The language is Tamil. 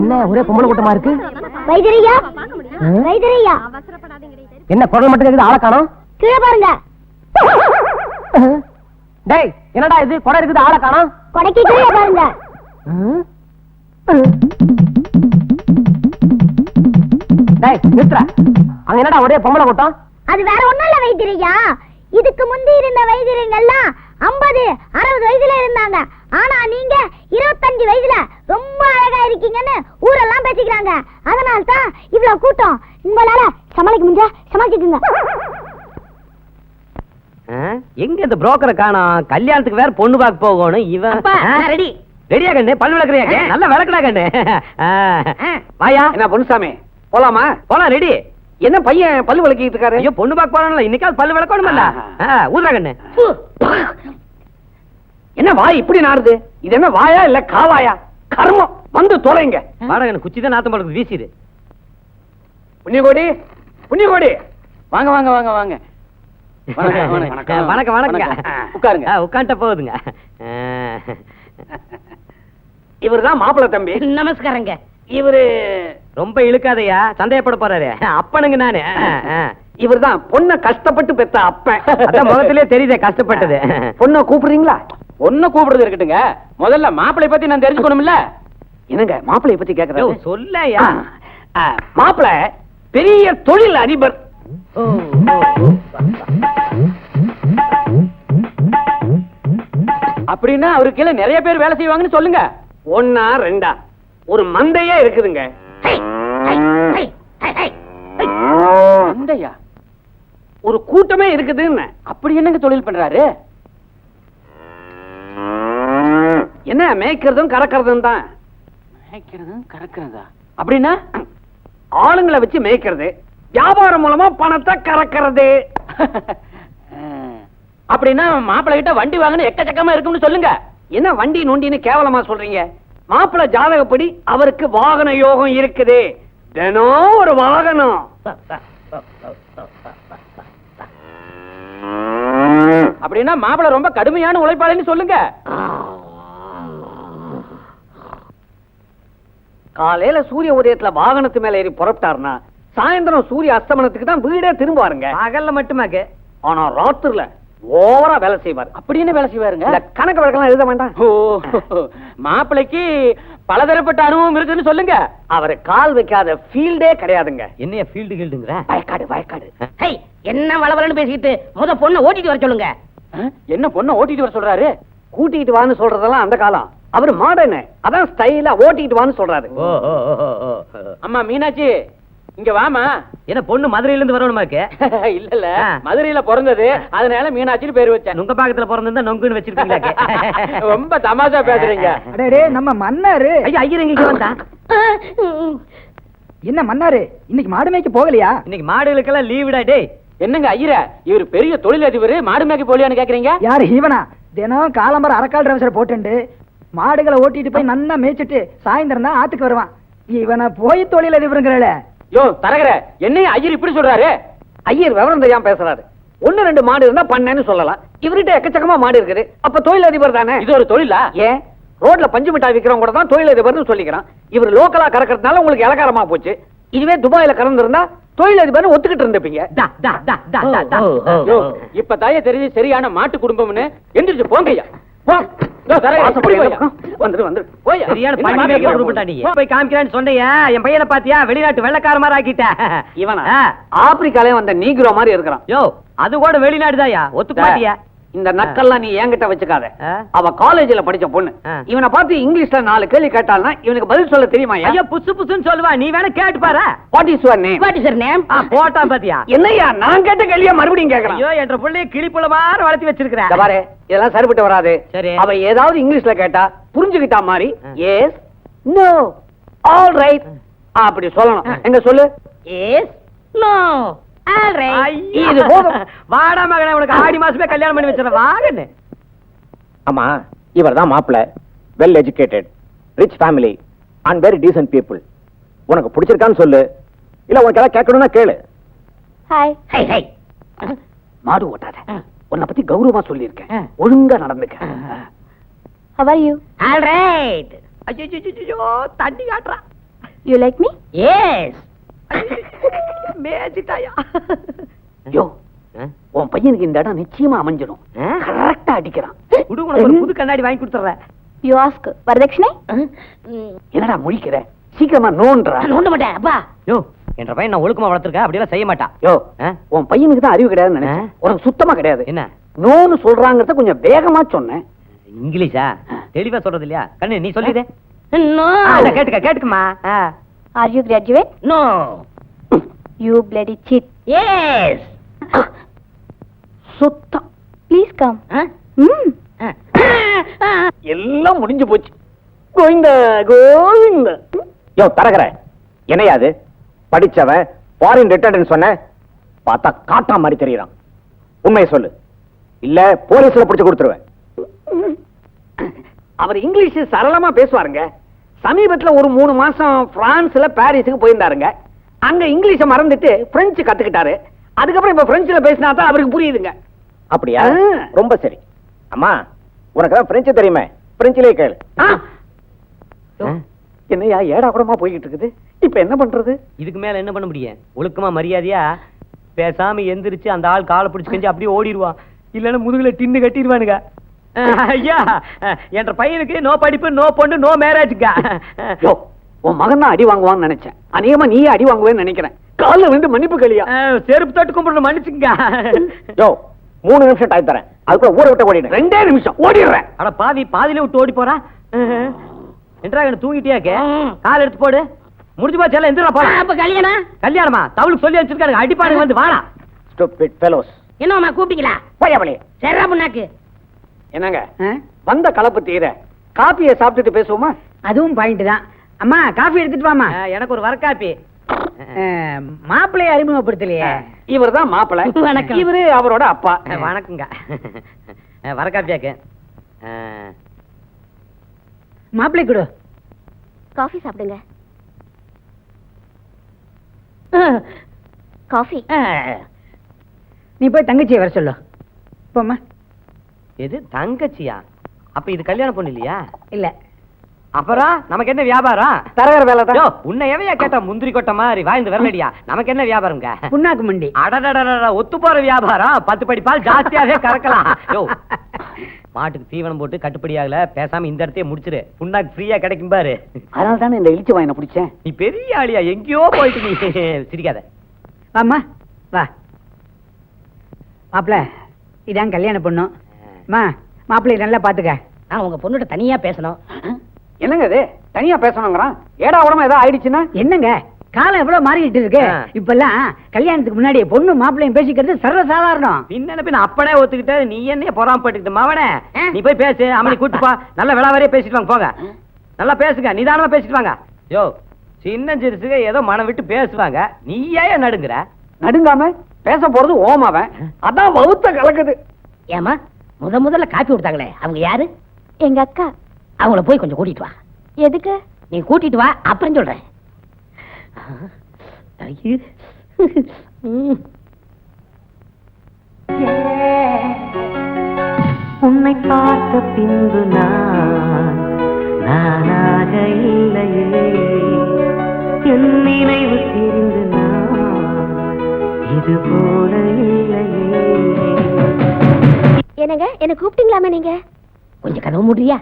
என்ன ஒரே பொம்பளை கூட்டமா இருக்கு? வைத்திரியா? வைத்திரியா என்ன குரல் மட்டும் கேக்குது ஆளை காணோம்? கீழே பாருங்க. டேய் என்னடா இது? குறை இருக்குது ஆளை காணோம்? கொடைக்கு கீழே பாருங்க. டேய் நிறுத்துற அங்க என்னடா ஒரே பொம்பளை கூட்டம்? அது வேற ஒண்ணும் இல்ல வைத்திரியா இதுக்கு முந்தி இருந்த வைத்தியர்கள் எல்லாம் ஐம்பது அறுபது வயசுல இருந்தாங்க. ஆனா நீங்க இருபத்தஞ்சு வயசுல ரொம்ப அழகா இருக்கீங்கன்னு ஊரெல்லாம் பேசிக்கிறாங்க. அதனால தான் இவ்வளவு கூட்டம். உங்களால சமாளிக்க முடிஞ்சா சமாளிச்சுக்குங்க. எங்க இந்த புரோக்கரை காணோம்? கல்யாணத்துக்கு வேற பொண்ணு பார்க்க போகணும். இவன் ரெடி ரெடியா கண்ணு? பல் விளக்குறியா நல்லா விளக்குடா கண்ணு. வாயா. என்ன பொன்னுசாமி? போலாமா? போலாம் ரெடி என்ன பையன் பல்லு விளக்கிட்டு இருக்காரு? ஐயோ பொண்ணு பார்க்க போறான்ல இன்னைக்காவது பல்லு விளக்கணும்ல. ஊதுறா கண்ணு. என்ன வாய் இப்படி நாறுது? இது என்ன வாயா இல்ல காவாயா? கர்மம். வந்து தொலைங்க. வாடா கண்ணு குச்சி தான் நாத்தம் படுக்குது வீசிடு புண்ணியகோடி புண்ணியகோடி. வாங்க வாங்க வாங்க வாங்க. வணக்கம், வணக்கம். உட்காருங்க. உட்கார்ந்துட்ட போகுதுங்க இவர்தான் மாப்பிள்ளை தம்பி. நமஸ்காரங்க. இவரு ரொம்ப இழுக்காதயா சந்தேகப்பட போறாரு. அப்பனுங்க நானு. இவர்தான் பொண்ண கஷ்டப்பட்டு பெத்த அப்பன். அதான் முகத்திலே தெரியுதே கஷ்டப்பட்டது. பொண்ண கூப்பிடுறீங்களா? பொண்ண கூப்பிடுறது இருக்கட்டுங்க. முதல்ல மாப்பிளை பத்தி நான் தெரிஞ்சுக்கணும்ல? என்னங்க மாப்பிளைய பத்தி கேக்குறேன் சொல்லையா? மாப்பிள பெரிய தொழில் அதிபர். அப்படின்னா அவருக்கு கீழே நிறைய பேர் வேலை செய்வாங்கன்னு சொல்லுங்க. ஒன்னா ரெண்டா? ஒரு மந்தையே இருக்குதுங்க. மந்தையா ஒரு கூட்டமே இருக்குதுன்னு. அப்படி என்னங்க தொழில் பண்றாரு? என்ன மேய்க்கிறதும் கறக்கிறதும் தான்? மேய்க்கிறதும் கறக்கிறதா? அப்படின்னா ஆளுங்களை வச்சு மேய்க்கிறது வியாபாரம் மூலமா பணத்தை கறக்கிறது. அப்படின்னா மாப்பிள்ளை கிட்ட வண்டி வாங்கணும் எக்கச்சக்கமா இருக்கும்னு சொல்லுங்க. என்ன வண்டி நொண்டின்னு கேவலமா சொல்றீங்க? மாப்பிள்ளை ஜாதகப்படி அவருக்கு வாகன யோகம் இருக்குது. தினம் ஒரு வாகனம். அப்படின்னா மாப்பிள்ளை ரொம்ப கடுமையான உழைப்பாளின்னு சொல்லுங்க. காலையில சூரிய உதயத்துல வாகனத்து மேல ஏறி புறப்பட்டாருன்னா சாயந்தரம் சூரிய அஸ்தமனத்துக்கு தான் வீடே திரும்புவாருங்க. பகல்ல மட்டுமாக்கு ஆனா ராத்திரில ஓவரா வேலை செய்வார். அப்படி என்ன வேலை செய்வாருங்க? கணக்கு வழக்கெல்லாம் எழுத வேண்டாம் ஓ மாப்பிளைக்கு பலதரப்பட்ட அனுபவம் இருக்குன்னு சொல்லுங்க. அவரு கால் வைக்காத ஃபீல்டே கிடையாதுங்க. என்னைய ஃபீல்டு கீல்டுங்கிற? வயக்காடு வயக்காடு. ஹேய் என்ன வளவலன்னு பேசிக்கிட்டு முத பொண்ணை ஓட்டிட்டு வர சொல்லுங்க. என்ன பொண்ணை ஓட்டிட்டு வர சொல்றாரு? கூட்டிட்டு வான்னு சொல்றதெல்லாம் அந்த காலம். அவரு மாடர்னு அதான் ஸ்டைலா ஓட்டிட்டு வான்னு சொல்றாரு. அம்மா மீனாட்சி இங்க வாமா. என்ன பொண்ணு மதுரையில இருந்து வரணுமாக்கு? இல்ல இல்ல. மதுரையில பிறந்தது. அதனால மீனாட்சின்னு பேர் வச்சேன். நுங்க பாக்கத்துல பிறந்திருந்தா நொங்குன்னு வச்சிருப்பீங்களாக்கு? ரொம்ப தமாஷா பேசுறீங்க. அடே நம்ம மன்னாரு. ஐயா ஐயர் எங்க வந்தா. என்ன மன்னாரு? இன்னைக்கு மாடு மேய்க்க போகலையா? இன்னைக்கு மாடுகளுக்கெல்லாம் லீவுடா டேய். என்னங்க ஐயர? இவர் பெரிய தொழிலதிபர் மாடு மேய்க்க போலியான்னு கேக்குறீங்க? யாரு இவனா? தினம் காலம்பரம் அரக்கால் டிரைவரை போட்டுண்டு மாடுகளை ஓட்டிட்டு போய் நன்னா மேய்ச்சிட்டு சாயந்தரம் தான் ஆத்துக்கு வருவான். இவனை போய் தொழில் அதிபருங்கிறல யோ தரகர என்னைய ஐயர் இப்படி சொல்றாரு? ஐயர் விவரம் தெரியாம பேசுறாரு. ஒண்ணு ரெண்டு மாடு இருந்தா பண்ணேன்னு சொல்லலாம். இவர்கிட்ட எக்கச்சக்கமா மாடு இருக்குது. அப்ப தொழில் அதிபர் தானே? இது ஒரு தொழிலா? ஏன்? ரோட்ல பஞ்சு மிட்டாய் விக்கிறவங்க கூட தான் தொழில் அதிபர்னு சொல்லிக்கிறான். இவர் லோக்கலா கறக்கறதுனால உங்களுக்கு இலக்காரமா போச்சு. இதுவே துபாயில கறந்திருந்தா தொழில் அதிபர் ஒத்துக்கிட்டு யோ, இப்ப தாய தெரிஞ்சு சரியான மாட்டு குடும்பம்னு. எந்திரிச்சு போங்கய்யா. வெளிநாட்டு வெள்ளக்கார மாதிரி ஆக்கிட்ட. இவனா. ஆப்பிரிக்காலே வந்த நீக்ரோ மாதிரி இருக்கிறான். யோ அது கூட வெளிநாடுதாயா? ஒத்துக்க மாட்டியா? இந்த நக்கல்லாம் நீ என்கிட்ட வச்சுக்காத? அவ காலேஜ்ல படிச்ச பொண்ணு. இவனை பார்த்து இங்கிலீஷ்ல நாலு கேள்வி கேட்டால்னா இவனுக்கு பதில் சொல்ல தெரியுமா ஐயோ புசு புசுன்னு சொல்லுவா. நீ வேணா கேட்டு பாரு. What is your name what is your name போட்டா பாத்தியா? என்னய்யா நான் கேட்ட கேள்வியா மறுபடியும் கேக்குறான். ஐயோ என்ற பிள்ளைய கிளிப்புல மாதிரி வளர்த்தி வச்சிருக்கிறேன். பாரு இதெல்லாம் சரிப்பட்டு வராது. சரி. அவ ஏதாவது இங்கிலீஷ்ல கேட்டா புரிஞ்சுக்கிட்டா மாதிரி. எஸ் நோ ஆல் ரைட் அப்படி சொல்லணும். எங்க சொல்லு? எஸ் நோ இது போதும். வாடா மகனே உனக்கு ஆடி மாசமே கல்யாணம் பண்ணி வச்சிடறேன். வாங்கன்னு ஆமா இவர் தான் மாப்பிள்ள. Well educated rich family and very decent people உனக்கு பிடிச்சிருக்கான்னு சொல்லு. இல்ல உனக்கு ஏதாவது கேட்கணும்னா கேளு. ஹாய் ஹை ஹை மாடு ஓட்டாத. உன்னை பத்தி கௌரவமா சொல்லியிருக்கேன். ஒழுங்கா நடந்துக்க. How are you all right ஐயோ தண்ணி காட்டுறா. யூ லைக் மீ எஸ் மேஜிட்டாயா யோ உன் பையனுக்கு இந்த இடம் நிச்சயமா அமைஞ்சிடும். கரெக்டா அடிக்கிறான். புது கண்ணாடி வாங்கி கொடுத்துறேன் யூ ஆஸ்க் வரதட்சணை? என்னடா முழிக்கிற? சீக்கிரமா நோன்றா. நோண்ட மாட்டேன் அப்பா. யோ என்ற பையன் நான் ஒழுக்கமா வளர்த்துருக்கேன் அப்படியெல்லாம் செய்ய மாட்டான் யோ? உன் பையனுக்கு தான் அறிவு கிடையாதுன்னு நினைச்சேன்? உனக்கு சுத்தமா கிடையாது. என்ன? நோன்னு சொல்றாங்கறத கொஞ்சம் வேகமா சொன்னேன். இங்கிலீஷா? தெளிவா சொல்றது இல்லையா? கண்ணு நீ சொல்லிடு. கேட்டுக்க கேட்டுக்குமா are you graduate no you bloody cheat yes சுத்தம் ப்ளீஸ் கம் ம் எல்லாம் முடிஞ்சு போச்சு. கோவிந்த கோவிந்த. யோ தரகர. என்னையா அது? படிச்சவன் ஃபாரின் ரிட்டர்ன் சொன்ன பார்த்தா காட்டா மாதிரி தெரியறான். உண்மையை சொல்லு. இல்ல போலீஸ்ல பிடிச்சு கொடுத்துருவேன். அவர் இங்கிலீஷ் சரளமா பேசுவாருங்க. சமீபத்துல ஒரு மூணு மாசம் பிரான்ஸ்ல பாரிஸுக்கு போயிருந்தாருங்க. அங்க இங்கிலீஷை மறந்துட்டு பிரெஞ்சு கத்துக்கிட்டாரு. அதுக்கப்புறம் இப்ப பிரெஞ்சுல பேசினா தான் அவருக்கு புரியுதுங்க. அப்படியா. ரொம்ப சரி. அம்மா உனக்கு பிரெஞ்சு தெரியுமே? பிரெஞ்சிலே கேளு? என்னய்யா ஏடா கூடமா போய்கிட்டு இருக்குது? இப்ப என்ன பண்றது? இதுக்கு மேல என்ன பண்ண முடியும்? ஒழுக்கமா மரியாதையா பேசாம எந்திரிச்சு அந்த ஆள் காலை பிடிச்சு கெஞ்சி அப்படியே ஓடிடுவான் இல்லன்னா முதுகுல டின்னு கட்டிடுவானுங்க. ஐயா என்ற பையனுக்கு நோ படிப்பு நோ பொண்ணு நோ மேரேஜ்ங்க யோ உன் மகன் தான் அடி வாங்குவான்னு நினைச்சேன். அநேகமா நீயே அடி வாங்குவேன்னு நினைக்கிறேன். கால்ல விழுந்து மன்னிப்பு கலியா செருப்பு தொட்டு கும்பிடணும் மன்னிச்சுங்க யோ மூணு நிமிஷம் டைம் தரேன். அதுக்குள்ள ஊரை விட்டு ஓடிடு. ரெண்டே நிமிஷம் ஓடிடுறேன். அட பாவி பாதியில விட்டு ஓடி போறா? என்றா என்ன தூங்கிட்டியாக்க கால் எடுத்து போடு. முடிஞ்சு போச்சு எல்லாம் எந்திரா போலாம் அப்ப கல்யாணம்? கல்யாணமா? தவளுக்கு சொல்லி வச்சிருக்காங்க அடிப்பானுங்க வந்து வாடா. ஸ்டூபிட் ஃபெலோஸ் என்னம்மா கூப்பிட்டீங்களா? போயாமலே சரிடா புண்ணாக்கு. என்னங்க? வந்த கலப்பு தீர. காப்பியை சாப்பிட்டுட்டு பேசுவோமா? அதுவும் பாயிண்ட் தான். அம்மா காஃபி எடுத்துட்டு வாமா எனக்கு ஒரு வரக்காப்பி. மாப்பிள்ளைய அறிமுகப்படுத்தலையே. இவர் தான் மாப்பிளை வணக்கம். இவரு அவரோட அப்பா. வணக்கங்க. அஹ், வரக்காப்பியாக்கு அஹ், மாப்பிள்ளை கொடு. காஃபி சாப்பிடுங்க. காஃபி. நீ போய் தங்கச்சியை வர சொல்லு. போம்மா. எது தங்கச்சியா? அப்ப இது கல்யாண பொண்ணு இல்லையா? இல்ல. அப்புறம் நமக்கு என்ன வியாபாரம்? தரகர் வேலை யோ, உன்னை எவையா கேட்டா முந்திரி கொட்டை மாதிரி வாய்ந்து வரலடியா? நமக்கு என்ன வியாபாரம்ங்க? புண்ணாக்கு மண்டி. அடடடடட ஒத்து போற வியாபாரம். பத்து படி பால் ஜாஸ்தியாவே கறக்கலாம். யோ மாட்டுக்கு தீவனம் போட்டு கட்டுப்படி ஆகல. பேசாம இந்த இடத்தையே முடிச்சிரு. புண்ணாக்கு ஃப்ரீயா கிடைக்கும் பாரு. அதனால தானே இந்த இழிச்சு வாயினை பிடிச்சேன். நீ பெரிய ஆளியா? எங்கேயோ போயிட்டு நீ. சிரிக்காத. வாம்மா வா. மாப்பிள்ள இதான் கல்யாண பொண்ணு. அம்மா மாப்பிள்ளை நல்லா பாத்துக்க. நான் உங்க பொண்ணுகிட்ட தனியா பேசணும். என்னங்க இது? தனியா பேசணுங்கிறான்? ஏடா உடம்பு ஏதோ ஆயிடுச்சுன்னா? என்னங்க? காலம் எவ்வளவு மாறிக்கிட்டு இருக்கு? ஆ. இப்பெல்லாம் கல்யாணத்துக்கு முன்னாடி பொண்ணு மாப்பிள்ளையும் பேசிக்கிறது சர்வ சாதாரணம் பின்ன பின்ன அப்பனே ஒத்துக்கிட்ட நீ என்ன பொறாமப்பட்டுக்கிட்ட மவனே. நீ போய் பேசு அம்மனி கூட்டு போ. நல்ல விளாவரியே பேசிட்டு வாங்க போங்க. நல்லா பேசுங்க நிதானமா பேசிட்டு வாங்க. யோ சின்ன சிறுசுக ஏதோ மனம் விட்டு பேசுவாங்க. நீ ஏன் நடுங்குற? நடுங்காம பேச போறது ஓமாவன் அதான் வவுத்த கலக்குது. ஏமா முத முதல்ல காப்பி கொடுத்தாங்களே. அவங்க யாரு? எங்க அக்கா. அவங்கள போய் கொஞ்சம் கூட்டிட்டு வா. எதுக்கு? நீ கூட்டிட்டு வா அப்புறம் சொல்றேன். உன்னை பார்த்த பின்பு நான் நானாக இல்லையே. என் நினைவு தெரிந்து நான் இது போல இல்லையே. என்னங்க என்ன கூப்பிட்டீங்களாமே நீங்க? கொஞ்சம் கதவு முடியா